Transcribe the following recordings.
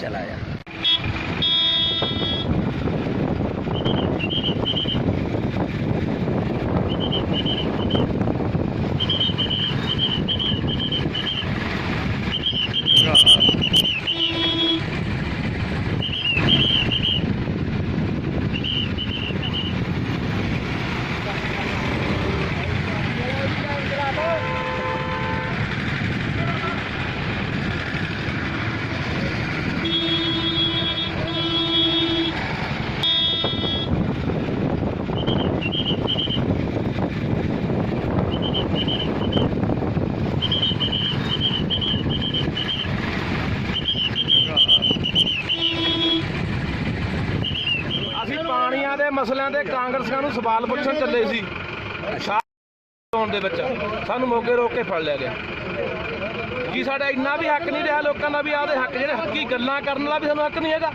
चलाया Thank ਪਾਣੀਆਂ ਦੇ ਮਸਲਿਆਂ ਤੇ ਕਾਂਗਰਸੀਆਂ ਨੂੰ ਸਵਾਲ ਪੁੱਛਣ ਚੱਲੇ ਸੀ। ਸ਼ਾਹ ਦੇ ਵਿੱਚ ਸਾਨੂੰ ਮੋਗੇ ਰੋਕ ਕੇ ਫੜ ਲਿਆ ਗਿਆ। ਕੀ ਸਾਡਾ ਇੰਨਾ ਵੀ ਹੱਕ ਨਹੀਂ ਰਿਹਾ ਲੋਕਾਂ ਦਾ ਵੀ ਆਦੇ ਹੱਕ ਜਿਹੜੇ ਹੱਕੀ ਗੱਲਾਂ ਕਰਨ ਦਾ ਵੀ ਸਾਨੂੰ ਹੱਕ ਨਹੀਂ ਹੈਗਾ।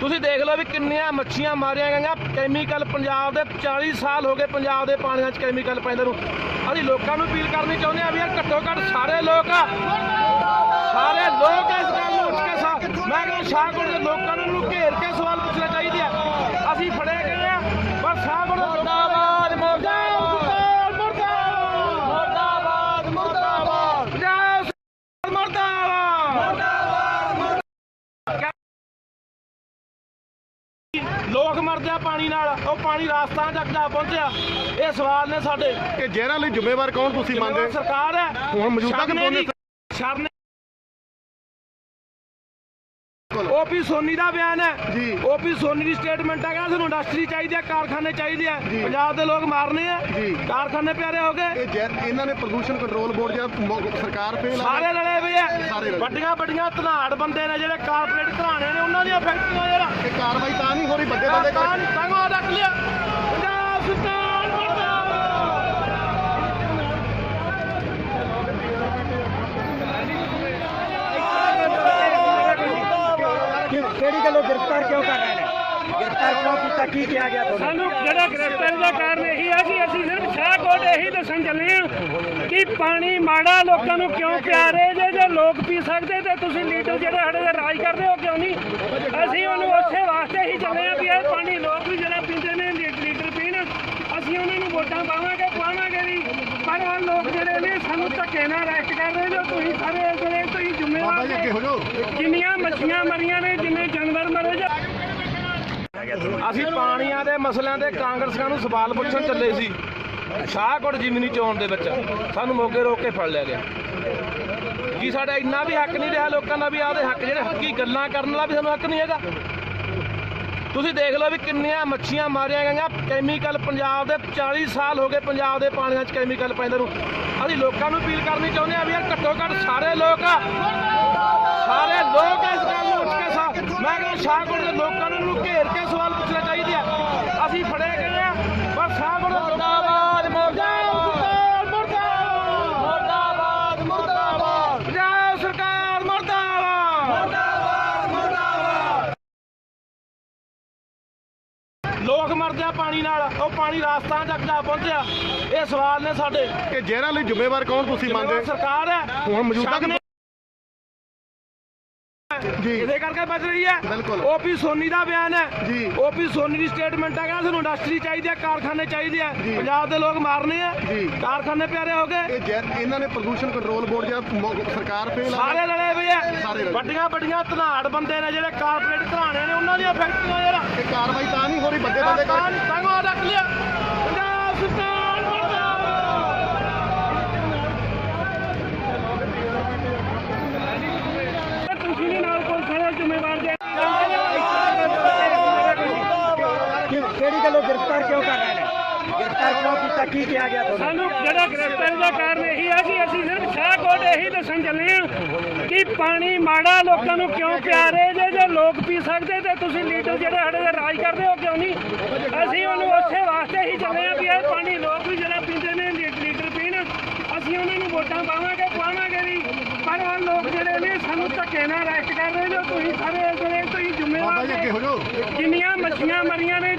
ਤੁਸੀਂ ਦੇਖ ਲਓ ਵੀ ਕਿੰਨੀਆਂ ਮੱਛੀਆਂ ਮਾਰੀਆਂ ਗਈਆਂ। ਕੈਮੀਕਲ ਪੰਜਾਬ ਦੇ 40 ਸਾਲ ਹੋ ਗਏ ਪੰਜਾਬ ਦੇ ਪਾਣੀਆਂ 'ਚ ਕੈਮੀਕਲ ਪੈਂਦੇ ਨੂੰ। ਅਸੀਂ ਲੋਕਾਂ ਨੂੰ ਅਪੀਲ ਕਰਨੀ ਚਾਹੁੰਦੇ ਆ ਵੀ ਯਾਰ ਘੱਟੋ ਘੱਟ ਸਾਰੇ ਲੋਕ ਸਾਰੇ ਲੋਕ ਇਸ ਗੱਲ ਨੂੰ ਉੱਠ ਕੇ ਸਾ ਮੈਂ ਕਹਿੰਦਾ ਸ਼ਾਹਕੋਟ ਦੇ ਲੋਕਾਂ ਨੂੰ ਘੇਰ ਕੇ ਸਵਾਲ ਪੁੱਛਣਾ ਚਾਹੀਦਾ ਹੈ ਅਸੀਂ ਫੜੇ ਗਏ ਆ ਪਰ ਸ਼ਾਹਕੋਟ ਮੁਰਦਾਬਾਦ ਮੁਰਦਾਬਾਦ ਮੁਰਦਾਬਾਦ ਮੁਰਦਾਬਾਦ ਪੰਜਾਬ ਸਰਕਾਰ ਮੁਰਦਾਬਾਦ ਲੋਕ ਮਰਦੇ ਆ ਪਾਣੀ ਨਾਲ ਉਹ ਪਾਣੀ ਰਾਜਸਥਾਨ ਤੱਕ ਜਾ ਪਹੁੰਚਿਆ। ਇਹ ਸਵਾਲ ਨੇ ਸਾਡੇ। ਕਿ ਜ਼ਹਿਰਾਂ ਲਈ ਜ਼ਿੰਮੇਵਾਰ ਕੌਣ ਤੁਸੀਂ ਮੰਨਦੇ? ਸਰਕਾਰ ਹੈ। ਹੁਣ ਮੌਜੂਦਾ ਦੀ- ਸ਼ਰਨੇ ਓਪੀ ਸੋਨੀ ਦਾ ਬਿਆਨ ਹੈ ਜੀ। ਓਪੀ ਸੋਨੀ ਦੀ ਸਟੇਟਮੈਂਟ ਹੈ ਕਿ ਸਾਨੂੰ ਇੰਡਸਟਰੀ ਚਾਹੀਦੀ ਹੈ ਕਾਰਖਾਨੇ ਚਾਹੀਦੇ ਆ। ਪੰਜਾਬ ਦੇ ਲੋਕ ਮਾਰਨੇ ਆ। ਕਾਰਖਾਨੇ ਪਿਆਰੇ ਹੋ ਗਏ ਇਹ ਇਹਨਾਂ ਨੇ ਪ੍ਰਦੂਸ਼ਣ ਕੰਟਰੋਲ ਬੋਰਡ ਜਾਂ ਮੋ- ਸਰਕਾਰ ਫੇਲ ਸਾਰੇ ਲੜੇ ਹੋਏ ਸਾਰੇ ਆ। ਵੱਡੀਆਂ ਵੱਡੀਆਂ ਧਨਾੜ ਬੰਦੇ ਨੇ ਜਿਹੜੇ ਕਾਰਪੋਰੇਟ ਘਰਾਣੇ ਨੇ ਉਹਨਾਂ ਦੀਆਂ ਫੈਕਟਰੀਆਂ ਇਹ ਕਾਰਵਾਈ ਤਾਂ ਨਹੀਂ ਹੋ ਰਹੀ ਵੱਡੇ ਬੰਦੇ ਕਰਕੇ ਤੰਗੋ ਰੱਖ ਲਿਆ ਪੰਜਾਬ ਸਰਕਾਰ ਕਿਹੜੀ ਗ੍ਰਿਫਤਾਰ ਕਿਉਂ ਕਰ ਰਹੇ ਨੇ? ਗ੍ਰਿਫਤਾਰ ਕਿਉਂ ਕੀਤਾ? ਕੀ ਕਿਹਾ ਗਿਆ ਤੁਹਾਨੂੰ? ਸਾਨੂੰ ਜਿਹੜਾ ਗ੍ਰਿਫਤਾਰੀ ਦਾ ਕਾਰਨ ਇਹੀ ਹੈ ਕਿ ਅਸੀਂ ਸਿਰਫ ਸ਼ਾਹਕੋਟ ਇਹੀ ਦੱਸਣ ਚੱਲੇ ਹਾਂ ਕਿ ਪਾਣੀ ਮਾੜਾ ਲੋਕਾਂ ਨੂੰ ਕਿਉਂ ਪਿਆ ਰਹੇ ਜੇ ਜੇ ਲੋਕ ਪੀ ਸਕਦੇ ਤੇ ਤੁਸੀਂ ਲੀਡਰ ਜਿਹੜੇ ਸਾਡੇ ਤੇ ਰਾਜ ਕਰਦੇ ਹੋ, ਕਿਉਂ ਨਹੀਂ? ਅਸੀਂ ਉਹਨੂੰ ਉਸੇ ਵਾਸਤੇ ਹੀ ਚੱਲੇ ਹਾਂ ਵੀ ਇਹ ਪਾਣੀ ਲੋਕ ਵੀ ਜਿਹੜਾ ਪੀਂਦੇ ਨੇ ਲੀਡਰ ਪੀਣ, ਅਸੀਂ ਉਹਨਾਂ ਨੂੰ ਵੋਟਾਂ ਪਾਵਾਂਗੇ ਪਾਵਾਂਗੇ ਵੀ। ਪਰ ਉਹ ਲੋਕ ਜਿਹੜੇ ਨੇ, ਸਾਨੂੰ ਧੱਕੇ ਨਾਲ ਅਰੈਸਟ ਕਰ ਰਹੇ ਜੋ ਤੁਸੀਂ ਸਾਰੇ ਜਿਹੜੇ ਤੁਸੀਂ ਜ਼ਿੰਮੇਵਾਰ ਬਾਬਾ ਜੀ ਅੱਗੇ ਹੋ ਜਾਓ। ਕਿੰਨੀਆਂ ਮੱਛੀਆਂ ਮਰੀਆਂ ਨੇ ਜਿੰਨੇ ਜਾਨਵਰ ਮਰੇ ਜੇ ਅਸੀਂ ਪਾਣੀਆਂ ਦੇ ਮਸਲਿਆਂ ਤੇ ਕਾਂਗਰਸੀਆਂ ਨੂੰ ਸਵਾਲ ਪੁੱਛਣ ਚੱਲੇ ਸੀ। ਸ਼ਾਹਕੋਟ ਜਿਮਨੀ ਚੋਣ ਦੇ ਵਿੱਚ ਸਾਨੂੰ ਮੋਗੇ ਰੋਕ ਕੇ ਫੜ ਲਿਆ ਗਿਆ। ਕੀ ਸਾਡਾ ਇੰਨਾ ਵੀ ਹੱਕ ਨਹੀਂ ਰਿਹਾ ਲੋਕਾਂ ਦਾ ਵੀ ਆਦੇ ਹੱਕ ਜਿਹੜੇ ਹੱਕੀ ਗੱਲਾਂ ਕਰਨ ਦਾ ਵੀ ਸਾਨੂੰ ਹੱਕ ਨਹੀਂ ਹੈਗਾ। ਤੁਸੀਂ ਦੇਖ ਲਓ ਵੀ ਕਿੰਨੀਆਂ ਮੱਛੀਆਂ ਮਾਰੀਆਂ ਗਈਆਂ। ਕੈਮੀਕਲ ਪੰਜਾਬ ਦੇ 40 ਸਾਲ ਹੋ ਗਏ ਪੰਜਾਬ ਦੇ ਪਾਣੀਆਂ 'ਚ ਕੈਮੀਕਲ ਪੈਂਦੇ ਨੂੰ। ਅਸੀਂ ਲੋਕਾਂ ਨੂੰ ਅਪੀਲ ਕਰਨੀ ਚਾਹੁੰਦੇ ਆ ਵੀ ਯਾਰ ਘੱਟੋ ਘੱਟ ਸਾਰੇ ਲੋਕ ਸਾਰੇ ਲੋਕ ਇਸ ਗੱਲ ਨੂੰ ਉੱਠ ਕੇ ਸਾ ਮੈਂ ਕਹਿੰਦਾ ਸ਼ਾਹਕੋਟ ਦੇ ਲੋਕਾਂ ਨੂੰ ਘੇਰ ਕੇ ਸਵਾਲ ਪੁੱਛਣਾ ਚਾਹੀਦਾ ਹੈ ਅਸੀਂ ਫੜੇ ਗਏ ਆ ਪਰ ਸ਼ਾਹਕੋਟ ਮੁਰਦਾਬਾਦ ਮੁਰਦਾਬਾਦ ਮੁਰਦਾਬਾਦ ਮੁਰਦਾਬਾਦ ਪੰਜਾਬ ਸਰਕਾਰ ਮੁਰਦਾਬਾਦ ਲੋਕ ਮਰਦੇ ਆ ਪਾਣੀ ਨਾਲ ਉਹ ਪਾਣੀ ਰਾਜਸਥਾਨ ਤੱਕ ਜਾ ਪਹੁੰਚਿਆ। ਇਹ ਸਵਾਲ ਨੇ ਸਾਡੇ। ਕਿ ਜ਼ਹਿਰਾਂ ਲਈ ਜ਼ਿੰਮੇਵਾਰ ਕੌਣ ਤੁਸੀਂ ਮੰਨਦੇ? ਸਰਕਾਰ ਹੈ। ਹੁਣ ਮੌਜੂਦਾ ਇਹਦੇ ਕਰਕੇ ਬਚ ਰਹੀ ਹੈ। ਓਪੀ ਸੋਨੀ ਦਾ ਬਿਆਨ ਹੈ ਜੀ। ਓਪੀ ਸੋਨੀ ਦੀ ਸਟੇਟਮੈਂਟ ਹੈ ਕਿ ਸਾਨੂੰ ਇੰਡਸਟਰੀ ਚਾਹੀਦੀ ਹੈ ਕਾਰਖਾਨੇ ਚਾਹੀਦੇ ਆ। ਪੰਜਾਬ ਦੇ ਲੋਕ ਮਾਰਨੇ ਆ। ਕਾਰਖਾਨੇ ਪਿਆਰੇ ਹੋ ਗਏ ਇਹਨਾਂ ਨੇ ਪ੍ਰਦੂਸ਼ਣ ਕੰਟਰੋਲ ਬੋਰਡ ਜਾਂ ਸਰਕਾਰ ਫੇਲ ਸਾਰੇ ਲੜੇ ਹੋਏ ਸਾਰੇ ਆ। ਵੱਡੀਆਂ ਵੱਡੀਆਂ ਧਨਾੜ ਬੰਦੇ ਨੇ ਜਿਹੜੇ ਕਾਰਪੋਰੇਟ ਘਰਾਣੇ ਨੇ ਉਹਨਾਂ ਦੀਆਂ ਫੈਕਟਰੀਆਂ ਯਾਰ ਇਹ ਕਾਰਵਾਈ ਤਾਂ ਨਹੀਂ ਹੋ ਰਹੀ ਵੱਡੇ ਬੰਦੇ ਤਾਂ ਕਰਕੇ ਤੰਗੋ ਰੱਖ ਲਿਆ ਪੰਜਾਬ ਸਰਕਾਰ ਮੁਰਦਾਬਾਦ ਤੁਸੀਂ ਨਹੀਂ ਨਾਲ ਪੁਲਿਸ ਵਾਲੇ ਜ਼ਿੰਮੇਵਾਰ ਜੇ ਕਿਹੜੀ ਗੱਲੋਂ ਗ੍ਰਿਫਤਾਰ ਕਿਉਂ ਕਰ ਰਹੇ ਨੇ? ਗ੍ਰਿਫਤਾਰ ਕਿਉਂ ਕੀਤਾ? ਕੀ ਕਿਹਾ ਗਿਆ ਤੁਹਾਨੂੰ? ਸਾਨੂੰ ਜਿਹੜਾ ਗ੍ਰਿਫਤਾਰੀ ਦਾ ਕਾਰਨ ਇਹੀ ਹੈ ਕਿ ਅਸੀਂ ਸਿਰਫ ਸ਼ਾਹਕੋਟ ਇਹੀ ਦੱਸਣ ਚੱਲੇ ਹਾਂ ਕਿ ਪਾਣੀ ਮਾੜਾ ਲੋਕਾਂ ਨੂੰ ਕਿਉਂ ਪਿਆ ਰਹੇ? ਜੇ ਜੇ ਲੋਕ ਪੀ ਸਕਦੇ ਤੇ ਤੁਸੀਂ ਲੀਡਰ ਜਿਹੜੇ ਸਾਡੇ ਤੇ ਰਾਜ ਕਰਦੇ ਹੋ ਕਿਉਂ ਨਹੀਂ? ਅਸੀਂ ਉਹਨੂੰ ਉਸੇ ਵਾਸਤੇ ਹੀ ਚੱਲੇ ਹਾਂ ਵੀ ਇਹ ਪਾਣੀ ਲੋਕ ਵੀ ਜਿਹੜਾ ਪੀਂਦੇ ਨੇ ਲੀਡਰ ਪੀਣ ਅਸੀਂ ਉਹਨਾਂ ਨੂੰ ਵੋਟਾਂ ਪਾਵਾਂਗੇ ਪਾਵਾਂਗੇ ਵੀ। ਪਰ ਉਹ ਲੋਕ ਜਿਹੜੇ ਨੇ ਸਾਨੂੰ ਧੱਕੇ ਨਾਲ ਅਰੈਸਟ ਕਰ ਰਹੇ ਨੇ ਤੁਸੀਂ ਸਾਰੇ ਜਿਹੜੇ ਤੁਸੀਂ ਬਾਬਾ ਜੀ ਅੱਗੇ ਜ਼ਿੰਮੇਵਾਰ ਹੋ ਜਾਓ। ਕਿੰਨੀਆਂ ਮੱਛੀਆਂ ਮਰੀਆਂ ਨੇ